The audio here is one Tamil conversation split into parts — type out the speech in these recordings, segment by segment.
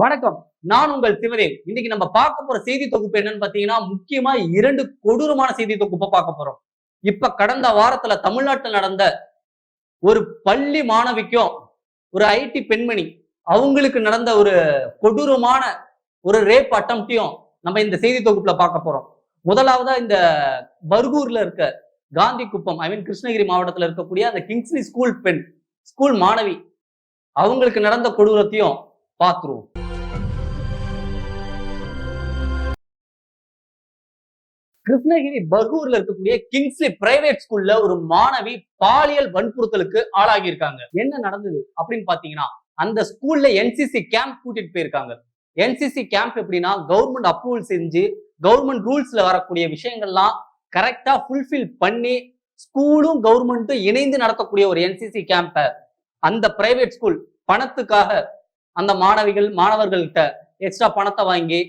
வணக்கம். நான் உங்கள் சிவதேவ். இன்னைக்கு நம்ம பார்க்க போற செய்தி தொகுப்பு என்னன்னு பாத்தீங்கன்னா முக்கியமா இரண்டு கொடூரமான செய்தி தொகுப்பை பார்க்க போறோம். இப்ப கடந்த வாரத்துல தமிழ்நாட்டில் நடந்த ஒரு பள்ளி மாணவிக்கும் ஒரு ஐடி பெண்மணி அவங்களுக்கு நடந்த ஒரு கொடூரமான ஒரு ரேப் அட்டம்ப்டையும் நம்ம இந்த செய்தி தொகுப்புல பார்க்க போறோம். முதலாவதா இந்த பர்கூர்ல இருக்க காந்தி குப்பம் ஐ மீன் கிருஷ்ணகிரி மாவட்டத்துல இருக்கக்கூடிய அந்த கிங்ஸ்லி ஸ்கூல் பெண் ஸ்கூல் மாணவி அவங்களுக்கு நடந்த கொடூரத்தையும் பார்த்துருவோம். கிருஷ்ணகிரி பகூர்ல இருக்கக்கூடிய கிங்ஸ்லி பிரைவேட் ஸ்கூல்ல ஒரு மாணவி பாலியல் வன்புறுத்தலுக்கு ஆளாகி இருக்காங்க என்ன நடந்தது அப்படின்னு பாத்தீங்கன்னா அந்த ஸ்கூல்ல என்சிசி கேம்ப் கூட்டிட்டு போயிருக்காங்க. என்சிசி கேம்ப் எப்படின்னா கவர்மெண்ட் அப்ரூவல் செஞ்சு கவர்மெண்ட் ரூல்ஸ்ல வரக்கூடிய விஷயங்கள்லாம் கரெக்டா ஃபுல்ஃபில் பண்ணி ஸ்கூலும் கவர்மெண்ட்டும் இணைந்து நடத்தக்கூடிய ஒரு என்சிசி கேம்ப அந்த பிரைவேட் ஸ்கூல் பணத்துக்காக அந்த மாணவிகள் மாணவர்கள்கிட்ட எக்ஸ்ட்ரா பணத்தை வாங்கி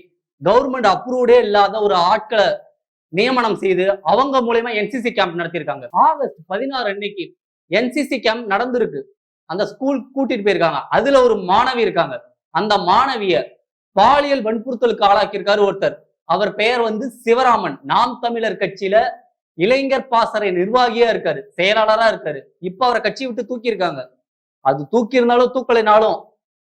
கவர்மெண்ட் அப்ரூவ்டே இல்லாத ஒரு ஆட்களை நியமனம் செய்து அவங்க மூலயமா என்சிசி கேம்ப் நடத்தியிருக்காங்க. ஆகஸ்ட் பதினாறு அன்னைக்கு என்சிசி கேம்ப் நடந்திருக்கு. அந்த ஸ்கூல் கூட்டிட்டு போயிருக்காங்க. அதுல ஒரு மாணவி இருக்காங்க. அந்த மாணவிய பாலியல் வன்புறுத்தலுக்கு ஆளாக்கியிருக்காரு ஒருத்தர். அவர் பெயர் வந்து சிவராமன். நாம் தமிழர் கட்சியில இளைஞர் பாசறை நிர்வாகியா இருக்காரு. செயலாளரா இருக்காரு. இப்ப அவரை கட்சி விட்டு தூக்கி இருக்காங்க அது தூக்கி இருந்தாலும் தூக்கலைனாலும்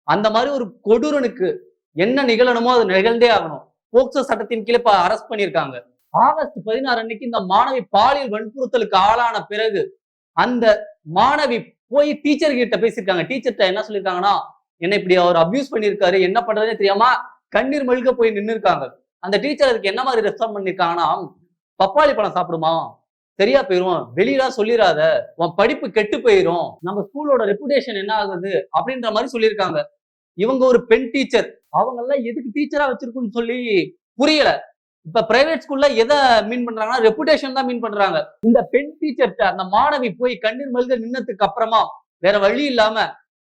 அந்த மாதிரி ஒரு கொடூரனுக்கு என்ன நிகழணுமோ அது நிகழ்ந்தே ஆகணும். போக்சோ சட்டத்தின் கீழே இப்ப அரெஸ்ட் பண்ணியிருக்காங்க. ஆகஸ்ட் பதினாறு அன்னைக்கு இந்த மாணவி பாலியல் வன்புறுத்தலுக்கு ஆளான பிறகு அந்த மாணவி போய் டீச்சர் கிட்ட பேசியிருக்காங்க. டீச்சர்கிட்ட என்ன சொல்லியிருக்காங்கன்னா என்ன இப்படி அவர் அபியூஸ் பண்ணியிருக்காரு. என்ன பண்றதுனே தெரியாம கண்ணீர் மழுக போய் நின்று இருக்காங்க அந்த டீச்சர் அதுக்கு என்ன மாதிரி ரெஸ்பாண்ட் பண்ணியிருக்காங்கன்னா பப்பாளி பழம் சாப்பிடுமா? சரியா போயிரும். வெளியெல்லாம் சொல்லிடாத உன் படிப்பு கெட்டு போயிரும். நம்ம ஸ்கூலோட ரெப்புடேஷன் என்ன ஆகுது? அப்படின்ற மாதிரி சொல்லியிருக்காங்க. இவங்க ஒரு பெண் டீச்சர் அவங்க எல்லாம் எதுக்கு டீச்சரா வச்சிருக்குன்னு சொல்லி புரியல. இப்ப பிரைவேட் ஸ்கூல்ல எதை மீன் பண்றாங்கன்னா ரெப்புடேஷன் தான் மீன் பண்றாங்க. இந்த பெண் டீச்சர்கிட்ட அந்த மாணவி போய் கண்ணீர் மல்க நின்னதுக்கு அப்புறமா வேற வழி இல்லாம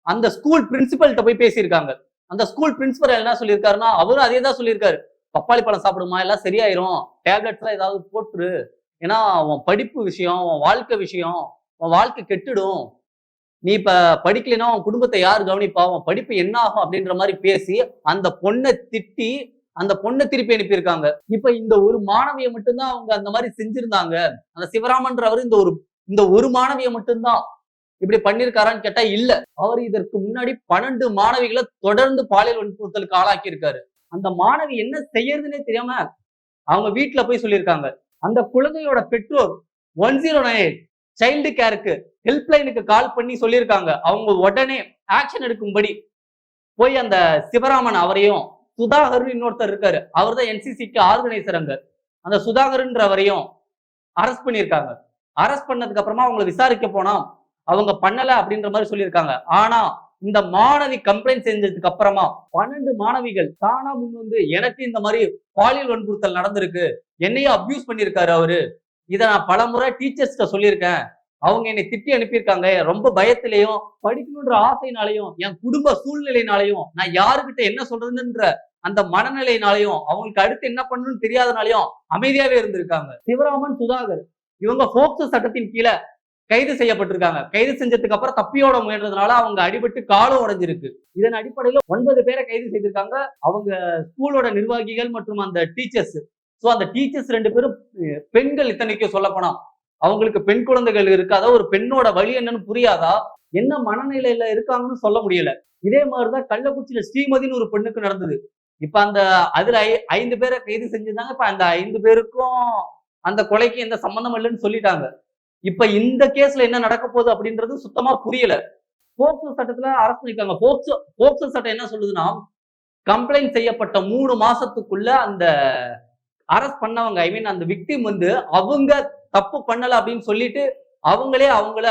அந்த ஸ்கூல் பிரின்சிபல்கிட்ட போய் பேசியிருக்காங்க. அந்த ஸ்கூல் பிரின்சிபல் என்ன சொல்லியிருக்காருன்னா அவரும் அதே தான் சொல்லியிருக்காரு. பப்பாளி பழம் சாப்பிடுமா? எல்லாம் சரியாயிரும். டேப்லெட்ஸ் எல்லாம் ஏதாவது போட்டுரு. ஏன்னா உன் படிப்பு விஷயம் உன் வாழ்க்கை விஷயம் உன் வாழ்க்கை கெட்டுடும். நீ இப்ப படிக்கலைன்னா உன் குடும்பத்தை யார் கவனிப்பா? உன் படிப்பு என்ன ஆகும் அப்படின்ற மாதிரி பேசி அந்த பொண்ணை திட்டி அந்த பொண்ணை திருப்பி அனுப்பியிருக்காங்க. இப்ப இந்த ஒரு மாணவியை மட்டும்தான் அவங்க அந்த மாதிரி செஞ்சிருந்தாங்க. அந்த சிவராமன்றவர் இந்த ஒரு இந்த ஒரு மாணவியை மட்டும்தான் இப்படி பண்ணிருக்காரான்னு கேட்டா இல்ல. அவர் இதற்கு முன்னாடி பன்னெண்டு மாணவிகளை தொடர்ந்து பாலியல் வன்புறுத்தலுக்கு ஆளாக்கி இருக்காரு அந்த மாணவி என்ன செய்யறதுன்னே தெரியாம அவங்க வீட்டுல போய் சொல்லியிருக்காங்க. அந்த குழந்தையோட பெற்றோர் ஒன் ஜீரோ நைன் சைல்டு கேருக்கு ஹெல்ப்லைனுக்கு கால் பண்ணி சொல்லியிருக்காங்க. அவங்க உடனே ஆக்ஷன் எடுக்கும்படி போய் அந்த சிவராமன் அவரையும் சுதாகர் இன்னொருத்தர் இருக்காரு. அவர் தான் என்சிசிக்கு ஆர்கனைசர் அங்க. அந்த சுதாகர்ன்றவரையும் அரெஸ்ட் பண்ணியிருக்காங்க. அரெஸ்ட் பண்ணதுக்கு அப்புறமா அவங்களை விசாரிக்க போனா அவங்க பண்ணல அப்படின்ற மாதிரி சொல்லியிருக்காங்க. ஆனா இந்த மாணவி கம்ப்ளைண்ட் செஞ்சதுக்கு அப்புறமா பன்னெண்டு மாணவிகள் தானா முன் வந்து எனக்கு இந்த மாதிரி பாலியல் வன்புறுத்தல் நடந்திருக்கு. என்னையும் அப்யூஸ் பண்ணியிருக்காரு அவரு. இதை நான் பலமுறை டீச்சர்ஸ்கிட்ட சொல்லியிருக்கேன். அவங்க என்னை திட்டி அனுப்பியிருக்காங்க. ரொம்ப பயத்திலையும் படிக்கணுன்ற ஆசைனாலையும் என் குடும்ப சூழ்நிலைனாலையும் நான் யாருக்கிட்ட என்ன சொல்றதுன்ற அந்த மனநிலையினாலையும் அவங்களுக்கு அடுத்து என்ன பண்ணணும்னு தெரியாதனாலையும் அமைதியாவே இருந்திருக்காங்க. சிவராமன் சுதாகர் இவங்க போக்சோ சட்டத்தின் கீழே கைது செய்யப்பட்டிருக்காங்க. கைது செஞ்சதுக்கு அப்புறம் தப்பியோட முயன்றதுனால அவங்க அடிபட்டு காலம் உடைஞ்சிருக்கு. இதன் அடிப்படையில் ஒன்பது பேரை கைது செய்திருக்காங்க. அவங்க ஸ்கூலோட நிர்வாகிகள் மற்றும் அந்த டீச்சர்ஸ். ஸோ அந்த டீச்சர்ஸ் ரெண்டு பேரும் பெண்கள் இத்தனைக்கும் சொல்லப்போனா அவங்களுக்கு பெண் குழந்தைகள் இருக்காதா ஒரு பெண்ணோட வழி என்னன்னு புரியாதா? என்ன மனநிலையில இருக்காங்கன்னு சொல்ல முடியல. இதே மாதிரிதான் கள்ளக்குச்சியில ஸ்ரீமதின்னு ஒரு பெண்ணுக்கு நடந்தது. இப்ப அந்த அதுல ஐ- ஐந்து பேரை கைது செஞ்சிருந்தாங்க. இப்ப அந்த ஐந்து பேருக்கும் அந்த கொலைக்கு எந்த சம்பந்தம் இல்லைன்னு சொல்லிட்டாங்க. இப்ப இந்த கேஸ்ல என்ன நடக்க போகுது அப்படின்றது சுத்தமா புரியல. போக்சோ சட்டத்துல அரசு பண்ணிருக்காங்க போக்சோ போக்சோ சட்டம் என்ன சொல்லுதுன்னா கம்ப்ளைண்ட் செய்யப்பட்ட மூணு மாசத்துக்குள்ள அந்த அரஸ்ட் பண்ணவங்க ஐ மீன் அந்த விக்டிம் வந்து அவங்க தப்பு பண்ணல அப்படின்னு சொல்லிட்டு அவங்களே அவங்கள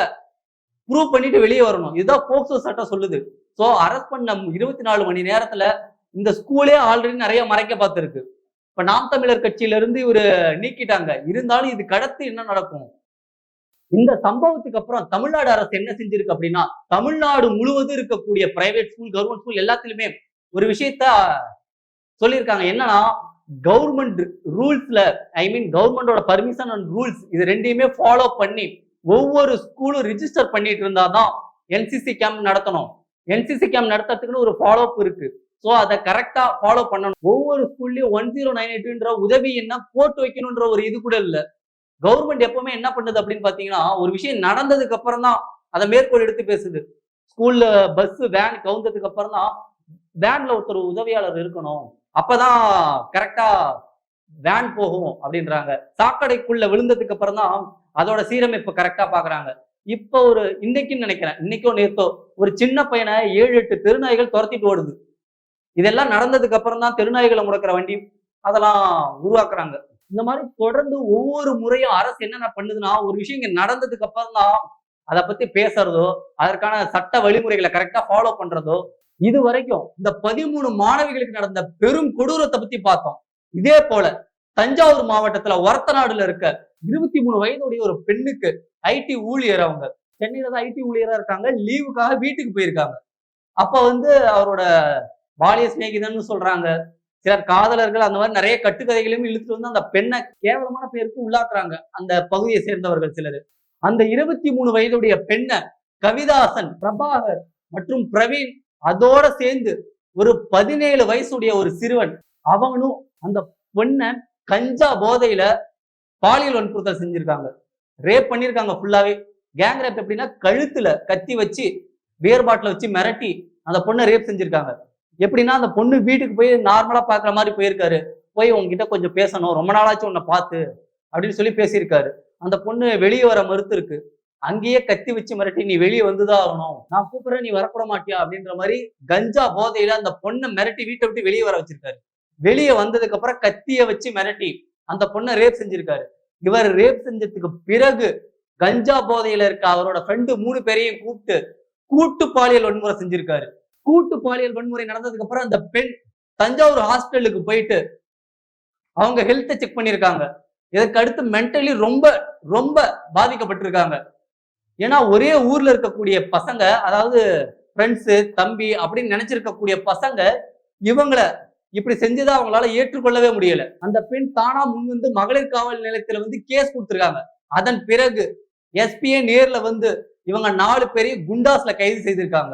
ப்ரூவ் பண்ணிட்டு வெளியே வரணும். இதுதான் போக்சோ சட்டம் சொல்லுது. சோ அரெஸ்ட் பண்ண இருபத்தி நாலு மணி நேரத்துல இந்த ஸ்கூலே ஆல்ரெடி நிறைய மறைக்க பார்த்துருக்கு. இப்ப நாம் தமிழர் கட்சியில இருந்து இவரு நீக்கிட்டாங்க. இருந்தாலும் இது கடத்து என்ன நடக்கும்? இந்த சம்பவத்துக்கு அப்புறம் தமிழ்நாடு அரசு என்ன செஞ்சிருக்கு அப்படின்னா தமிழ்நாடு முழுவதும் இருக்கக்கூடிய பிரைவேட் ஸ்கூல் கவர்மெண்ட் ஸ்கூல் எல்லாத்துலயுமே ஒரு விஷயத்த சொல்லியிருக்காங்க. என்னன்னா கவர்மெண்ட் ரூல்ஸ்ல ஐ மீன் கவர்மெண்டோட பர்மிஷன் அண்ட் ரூல்ஸ் இது ரெண்டையுமே ஃபாலோ பண்ணி ஒவ்வொரு ஸ்கூலும் ரிஜிஸ்டர் பண்ணிட்டு இருந்தாதான் என்சிசி கேம்ப் நடத்தணும். என்சிசி கேம்ப் நடத்துறதுக்குன்னு ஒரு ஃபாலோ அப் இருக்கு. ஸோ அதை கரெக்டா ஃபாலோ பண்ணணும். ஒவ்வொரு ஸ்கூல்லயும் ஒன் ஜீரோ நைன் எயிட்ன்ற உதவி என்ன போட்டு வைக்கணும்ன்ற ஒரு இது கூட இல்லை. கவர்மெண்ட் எப்பவுமே என்ன பண்ணுது அப்படின்னு பாத்தீங்கன்னா ஒரு விஷயம் நடந்ததுக்கு அப்புறம் தான் அதை மேற்கோள் எடுத்து பேசுது. ஸ்கூல்ல பஸ் வேன் கவுந்ததுக்கு அப்புறம் தான் வேன்ல ஒருத்தர் உதவியாளர் இருக்கணும். அப்பதான் கரெக்டா வேன் போகும் அப்படின்றாங்க. சாக்கடைக்குள்ள விழுந்ததுக்கு அப்புறம் தான் அதோட சீரமைப்பு கரெக்டா பாக்குறாங்க இப்ப ஒரு இன்னைக்குன்னு நினைக்கிறேன் இன்னைக்கோ நேத்தோ ஒரு சின்ன பையனை ஏழு எட்டு தெருநாய்கள் துரத்திட்டு ஓடுது. இதெல்லாம் நடந்ததுக்கு அப்புறம் தான் தெருநாய்களை முடக்கிற வண்டி அதெல்லாம் உருவாக்குறாங்க. இந்த மாதிரி தொடர்ந்து ஒவ்வொரு முறையும் அரசு என்னென்ன பண்ணுதுன்னா ஒரு விஷயம் இங்க நடந்ததுக்கு அப்புறம் தான் அதை பத்தி பேசுறதோ அதற்கான சட்ட வழிமுறைகளை கரெக்டா ஃபாலோ பண்றதோ இது வரைக்கும் இந்த பதிமூணு மாணவிகளுக்கு நடந்த பெரும் கொடூரத்தை பத்தி பார்த்தோம். இதே போல தஞ்சாவூர் மாவட்டத்துல ஒரத்தநாடுல இருக்க இருபத்தி மூணு வயதுடைய ஒரு பெண்ணுக்கு ஐடி ஊழியர் அவங்க. சென்னையில தான் ஐடி ஊழியரா இருக்காங்க. லீவுக்காக வீட்டுக்கு போயிருக்காங்க. அப்ப வந்து அவரோட பாலிய சிநேகிதன்னு சொல்றாங்க. சிலர் காதலர்கள் அந்த மாதிரி நிறைய கட்டுக்கதைகளையும் இழுத்துட்டு வந்து அந்த பெண்ணை கேவலமான பேருக்கு உள்ளாக்குறாங்க. அந்த பகுதியை சேர்ந்தவர்கள் சிலர். அந்த இருபத்தி மூணு வயதுடைய பெண்ணை கவிதாசன் பிரபாகர் மற்றும் பிரவீன் அதோட சேர்ந்து ஒரு பதினேழு வயசுடைய ஒரு சிறுவன் அவனும் அந்த பொண்ணை கஞ்சா போதையில பாலியல் வன்புறுத்தல் செஞ்சிருக்காங்க. ரேப் பண்ணியிருக்காங்க ஃபுல்லாவே கேங் ரேப் எப்படின்னா கழுத்துல கத்தி வச்சு பியர் பாட்டில வச்சு மிரட்டி அந்த பொண்ணை ரேப் செஞ்சிருக்காங்க. எப்படின்னா அந்த பொண்ணு வீட்டுக்கு போய் நார்மலா பாக்குற மாதிரி போயிருக்காரு. போய் உங்ககிட்ட கொஞ்சம் பேசணும் ரொம்ப நாளாச்சும் உன்னை பார்த்து அப்படின்னு சொல்லி பேசியிருக்காரு. அந்த பொண்ணு வெளியே வர மறுத்து இருக்கு. அங்கேயே கத்தி வச்சு மிரட்டி நீ வெளியே வந்துதான் ஆகணும். நான் கூப்பிடுறேன் நீ வரக்கூட மாட்டியா? அப்படின்ற மாதிரி கஞ்சா போதையில அந்த பொண்ணை மிரட்டி வீட்டை விட்டு வெளியே வர வச்சிருக்காரு. வெளியே வந்ததுக்கு அப்புறம் கத்திய வச்சு மிரட்டி அந்த பொண்ணை ரேப் செஞ்சிருக்காரு. இவர் ரேப் செஞ்சதுக்கு பிறகு கஞ்சா போதையில இருக்க அவரோட ஃப்ரெண்டு மூணு பேரையும் கூப்பிட்டு கூட்டு பாலியல் வன்முறை செஞ்சிருக்காரு. கூட்டு பாலியல் வன்முறை நடந்ததுக்கு அப்புறம் அந்த பெண் தஞ்சாவூர் ஹாஸ்பிட்டலுக்கு போயிட்டு அவங்க ஹெல்த்தை செக் பண்ணியிருக்காங்க இதற்கு அடுத்து மென்டலி ரொம்ப ரொம்ப பாதிக்கப்பட்டிருக்காங்க. ஏன்னா ஒரே ஊர்ல இருக்கக்கூடிய பசங்க அதாவது ஃப்ரெண்ட்ஸு தம்பி அப்படின்னு நினைச்சிருக்கக்கூடிய பசங்க இவங்கள இப்படி செஞ்சதை அவங்களால ஏற்றுக்கொள்ளவே முடியல. அந்த பெண் தானா முன் வந்து மகளிர் காவல் நிலையத்துல வந்து கேஸ் கொடுத்துருக்காங்க. அதன் பிறகு எஸ்பிஏ நேர்ல வந்து இவங்க நாலு பேரையும் குண்டாஸ்ல கைது செய்திருக்காங்க.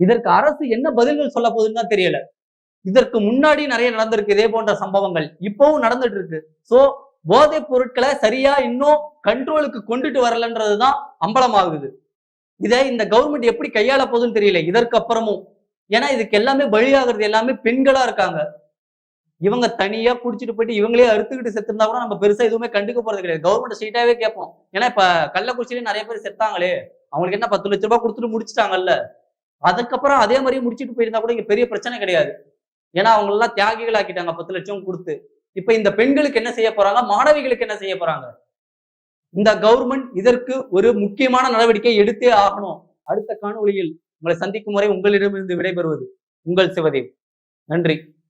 இதற்கு அரசு என்ன பதில்கள் சொல்ல போகுதுன்னு தெரியல. இதற்கு முன்னாடி நிறைய நடந்திருக்கு இதே போன்ற சம்பவங்கள். இப்பவும் நடந்துட்டு இருக்கு. சோ போதைப் பொருட்களை சரியா இன்னும் கண்ட்ரோலுக்கு கொண்டுட்டு வரலன்றதுதான் அம்பலமாகுது. இதை இந்த கவர்மெண்ட் எப்படி கையாள போகுதுன்னு தெரியல. இதற்கு அப்புறமும் ஏன்னா இதுக்கு எல்லாமே பலியாகிறது எல்லாமே பெண்களா இருக்காங்க. இவங்க தனியா குடிச்சிட்டு போயிட்டு இவங்களே அறுத்துக்கிட்டு செத்துருந்தா கூட நம்ம பெருசா எதுவுமே கண்டுக்க போறது கிடையாது. கவர்மெண்ட் ஸ்ட்ரீட்டாவே கேட்போம். ஏன்னா இப்ப கள்ளக்குறிச்சியிலே நிறைய பேர் செத்தாங்களே. அவங்களுக்கு என்ன பத்து லட்ச ரூபாய் கொடுத்துட்டு முடிச்சிட்டாங்கல்ல. அதுக்கப்புறம் அதே மாதிரியே முடிச்சிட்டு போயிருந்தா கூட இங்க பெரிய பிரச்சனை கிடையாது. ஏன்னா அவங்க எல்லாம் தியாகிகள் ஆக்கிட்டாங்க பத்து லட்சம் கொடுத்து. இப்ப இந்த பெண்களுக்கு என்ன செய்ய போறாங்க? மாணவிகளுக்கு என்ன செய்ய போறாங்க? இந்த கவர்மெண்ட் இதற்கு ஒரு முக்கியமான நடவடிக்கை எடுத்தே ஆகணும். அடுத்த காணொளியில் உங்களை சந்திக்கும் வரை உங்களிடமிருந்து விடைபெறுவது உங்கள் சிவதேவ். நன்றி.